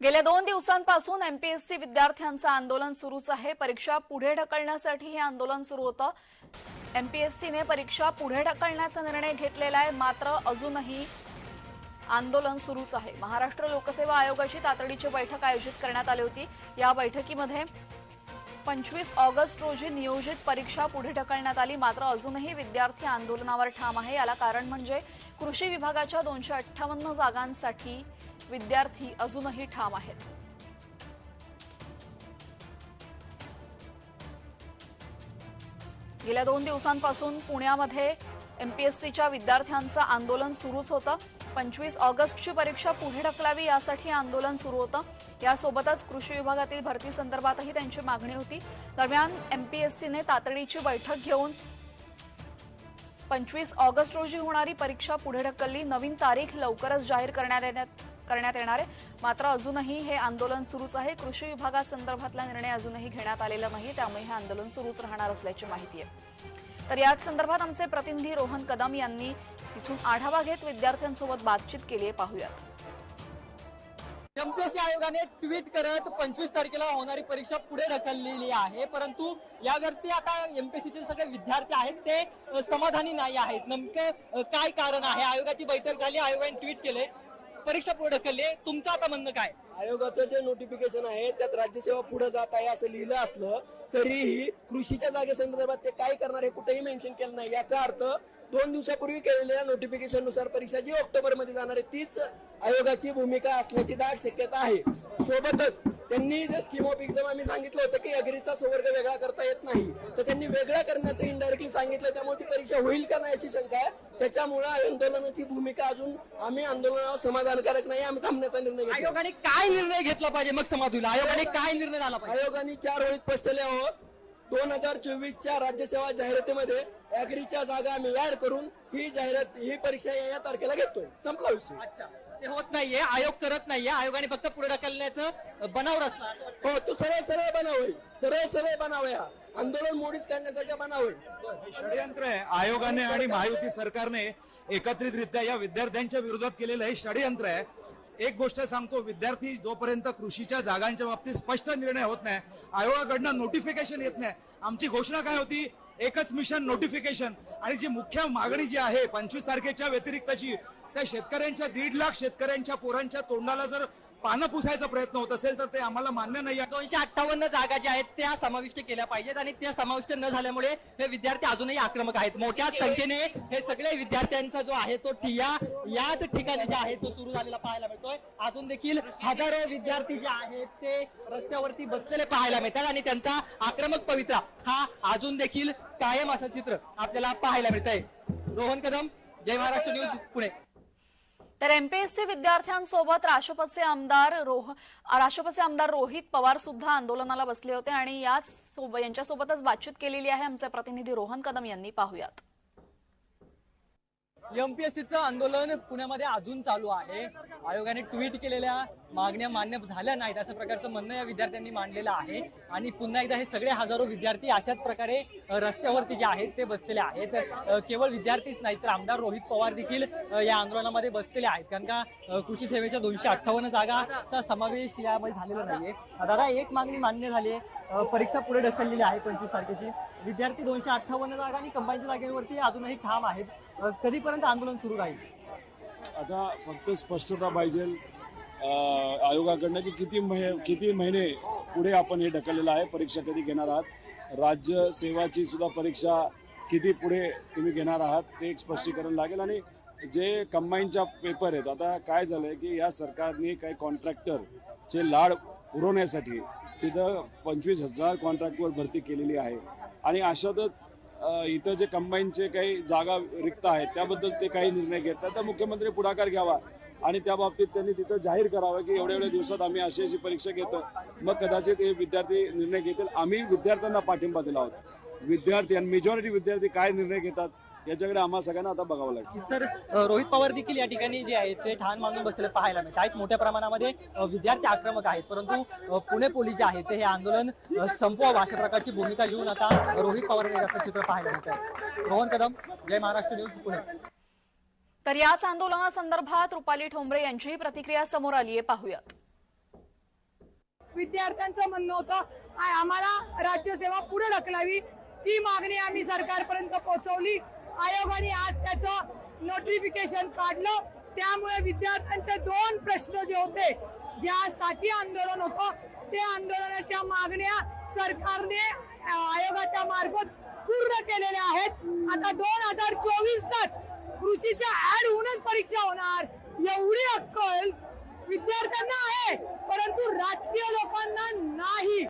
गेल्या दोन दिवसांपासून एमपीएससी विद्यार्थ्यांचं आंदोलन सुरूच आहे. परीक्षा पुढे ढकलण्यासाठी हे आंदोलन सुरू होतं. एमपीएससीने परीक्षा पुढे ढकलण्याचा निर्णय घेतलेला आहे. मात्र अजूनही आंदोलन सुरूच आहे. महाराष्ट्र लोकसेवा आयोगाची तातडीची बैठक आयोजित करण्यात आली होती. या बैठकीमध्ये पंचवीस ऑगस्ट रोजी नियोजित परीक्षा पुढे ढकलण्यात आली. मात्र अजूनही विद्यार्थी आंदोलनावर ठाम आहे. याला कारण म्हणजे कृषी विभागाच्या दोनशे अठ्ठावन्न जागांसाठी विद्यार्थी अजूनही ठाम आहेत. गेल्या दोन दिवसांपासून पुण्यामध्ये एमपीएससीच्या विद्यार्थ्यांचं आंदोलन सुरूच होतं. पंचवीस ऑगस्टची परीक्षा पुढे ढकलावी यासाठी आंदोलन सुरू होतं. यासोबतच कृषी विभागातील भरती संदर्भातही त्यांची मागणी होती. दरम्यान एमपीएससीने तातडीची बैठक घेऊन पंचवीस ऑगस्ट रोजी होणारी परीक्षा पुढे ढकलली. नवीन तारीख लवकरच जाहीर करण्यात येण्यात करण्यात येणार आहे. मात्र अजूनही हे आंदोलन सुरूच आहे. कृषी विभागासंदर्भातला निर्णय अजूनही घेण्यात आलेला नाही त्यामुळे हे आंदोलन सुरूच राहणार असल्याची माहिती आहे. तर याच संदर्भात आमचे प्रतिनिधी रोहन कदम यांनी तिथून आढावा घेत विद्यार्थ्यांसोबत बातचीत केली आहे. पाहूयात. एमपीएससी आयोगाने ट्विट करत पंचवीस तारखेला होणारी परीक्षा पुढे ढकललेली आहे. परंतु यावरती आता एमपीएससीचे सगळे विद्यार्थी आहेत ते समाधानी नाही आहेत. नेमकं काय कारण आहे? आयोगाची बैठक झाली आयोगाने ट्विट केले परीक्षा पुढे ढकलली तुमचं आता म्हणणं काय? आयोगाचं जे नोटिफिकेशन आहे त्यात राज्यसेवा पुढे जात आहे असं लिहिलं असलं तरीही कृषीच्या जागेसंदर्भात ते काय करणार हे कुठेही मेन्शन केलं नाही. याचा अर्थ दोन दिवसापूर्वी केलेल्या नोटिफिकेशननुसार परीक्षा जी ऑक्टोबरमध्ये जाणार आहे तीच आयोगाची भूमिका असण्याची दाट शक्यता आहे. सोबतच त्यांनी जे स्कीम ऑफ एक्झाम आम्ही सांगितलं होतं की अग्रीचा संवर्ग वेगळा करता येत नाही. तर त्यांनी वेगळा करण्याचं इनडायरेक्टली सांगितलं त्यामुळे ती परीक्षा होईल का नाही याची शंका आहे. त्याच्यामुळे आंदोलनाची भूमिका अजून आम्ही आंदोलनावर समाधानकारक नाही आम्ही थांबण्याचा निर्णय घेतला. आयोगाने काय निर्णय घेतला पाहिजे? मग समाज आयोगाने काय निर्णय झाला पाहिजे? आयोगाने चार ओळीत स्पष्ट आहोत दोन हजार चोवीसच्या राज्यसेवा जाहिरातीमध्ये अॅग्रीच्या जागा आम्ही ऍड करून ही जाहिरात ही परीक्षा या या तारखेला घेतोय संपला विषय. अच्छा. ते होत नाहीये आयोग करत नाहीये आयोगाने फक्त पुढे ढकलण्याचं बनाव रचला हो तो सरळ सरळ बनावय सरळ सरळ बनावया आंदोलन मोडीच काढण्यासारखं बनावय हे षडयंत्र आहे. आयोगाने आणि महायुती सरकारने एकत्रितरित्या या विद्यार्थ्यांच्या विरोधात केलेलं हे षडयंत्र आहे. एक गोष्ट सांगतो विद्यार्थी जोपर्यंत कृषीच्या जागांच्या बाबतीत स्पष्ट निर्णय होत नाही आयोगाकडनं नोटिफिकेशन येत नाही. आमची घोषणा काय होती? एकच मिशन नोटिफिकेशन आणि जी मुख्य मागणी जी आहे पंचवीस तारखेच्या व्यतिरिक्तची त्या शेतकऱ्यांच्या दीड लाख शेतकऱ्यांच्या पोरांच्या तोंडाला जर पानं पुसायचा प्रयत्न होत असेल तर ते आम्हाला मान्य नाही आहे. दोनशे अठ्ठावन्न जागा ज्या आहेत त्या समाविष्ट केल्या पाहिजेत आणि त्या समाविष्ट न झाल्यामुळे हे विद्यार्थी अजूनही आक्रमक आहेत. मोठ्या संख्येने हे सगळे विद्यार्थ्यांचा जो आहे तो ठिया याच ठिकाणी जे आहे तो सुरू झालेला पाहायला मिळतोय. अजून देखील हजारो विद्यार्थी जे आहेत ते रस्त्यावरती बसलेले पाहायला मिळतात आणि त्यांचा आक्रमक पवित्रा हा अजून देखील कायम असं चित्र आपल्याला पाहायला मिळत आहे रोहन कदम जय महाराष्ट्र न्यूज पुणे. तर एमपीएससी विद्यार्थ्यांसोबत राष्ट्रपतीचे आमदार रोह राष्ट्रपतीचे आमदार रोहित पवार सुद्धा आंदोलनाला बसले होते आणि याच यांच्यासोबतच बातचीत केलेली आहे आमचे प्रतिनिधी रोहन कदम यांनी. पाहूयात. एमपीएससीचं आंदोलन पुण्यामध्ये अजून चालू आहे. आयोगाने ट्विट केलेल्या मागण्या मान्य झाल्या नाहीत असं प्रकारचं म्हणणं या विद्यार्थ्यांनी मांडलेलं आहे. आणि पुन्हा एकदा हे सगळे हजारो विद्यार्थी अशाच प्रकारे रस्त्यावरती जे आहेत ते बसलेले आहेत. केवळ विद्यार्थीच नाहीत तर आमदार रोहित पवार देखील या आंदोलनामध्ये बसलेले आहेत. कारण का कृषी सेवेच्या दोनशे अठ्ठावन्न जागाचा समावेश यामध्ये झालेला नाहीये. दादा एक मागणी मान्य झाली आहे परीक्षा पुढे ढकललेली आहे पंचवीस तारखेची. विद्यार्थी दोनशे अठ्ठावन्न जागा आणि कंबाईनच्या जागेवरती अजूनही ठाम आहेत. कधीपर्यंत आंदोलन सुरू राहील? आता फक्त स्पष्टता पाहिजे आयोगाकडनं की किती महि किती महिने पुढे आपण हे ढकललेलं आहे परीक्षा कधी घेणार आहात? राज्य सेवाची सुद्धा परीक्षा किती पुढे तुम्ही घेणार आहात ते एक स्पष्टीकरण लागेल. आणि जे कंबाईनच्या पेपर आहेत आता काय झालंय की या सरकारने काही कॉन्ट्रॅक्टरचे लाड पुरवण्यासाठी तिथं पंचवीस हजार कॉन्ट्रॅक्टवर भरती केलेली आहे. आणि अशातच इथं जे कंबाईनचे काही जागा रिक्त आहेत त्याबद्दल ते काही निर्णय घेतात. तर मुख्यमंत्री पुढाकार घ्यावा. आणि त्या बाबतीत त्यांनी तिथं जाहीर करावं की एवढ्या एवढ्या दिवसात आम्ही अशी अशी परीक्षा घेतो. मग कदाचित हे विद्यार्थी निर्णय घेतील. आम्ही विद्यार्थ्यांना पाठिंबा दिला होता. विद्यार्थी आणि मेजॉरिटी विद्यार्थी काय निर्णय घेतात याच्याकडे आम्हा सगळ्यांना आता बघावं लागेल. तर अ, रोहित पवार देखील या ठिकाणी जे आहेत ते ठाण मानून बसलेले पाहायला मिळत आहेत. मोठ्या प्रमाणामध्ये अ, विद्यार्थी आक्रमक आहेत. परंतु अ, पुणे पोलीस जे आहेत ते हे आंदोलन अ, संपवावं अशा प्रकारची भूमिका घेऊन आता रोहित पवार यांनी असं चित्र पाहायला मिळत आहे. रोहन कदम जय महाराष्ट्र न्यूज पुणे. तर याच आंदोलनासंदर्भात रुपाली ठोंबरे यांचीही प्रतिक्रिया समोर आली आहे. पाहूयात. विद्यार्थ्यांचं म्हणणं होतं आ- आम्हाला राज्यसेवा पुढे ढकलावी. ती मागणी आम्ही सरकारपर्यंत पोहोचवली. आयोगाने आज त्याचं नोटिफिकेशन काढलं. त्यामुळे विद्यार्थ्यांचे दोन प्रश्न जे होते ज्यासाठी आंदोलन होतं ते आंदोलनाच्या मागण्या सरकारने आयोगाच्या मार्फत पूर्ण केलेल्या आहेत. आता दोन हजार चोवीसलाच कृषीच्या ऍड होऊनच परीक्षा होणार. एवढी अक्कल विद्यार्थ्यांना आहे परंतु राजकीय लोकांना नाही.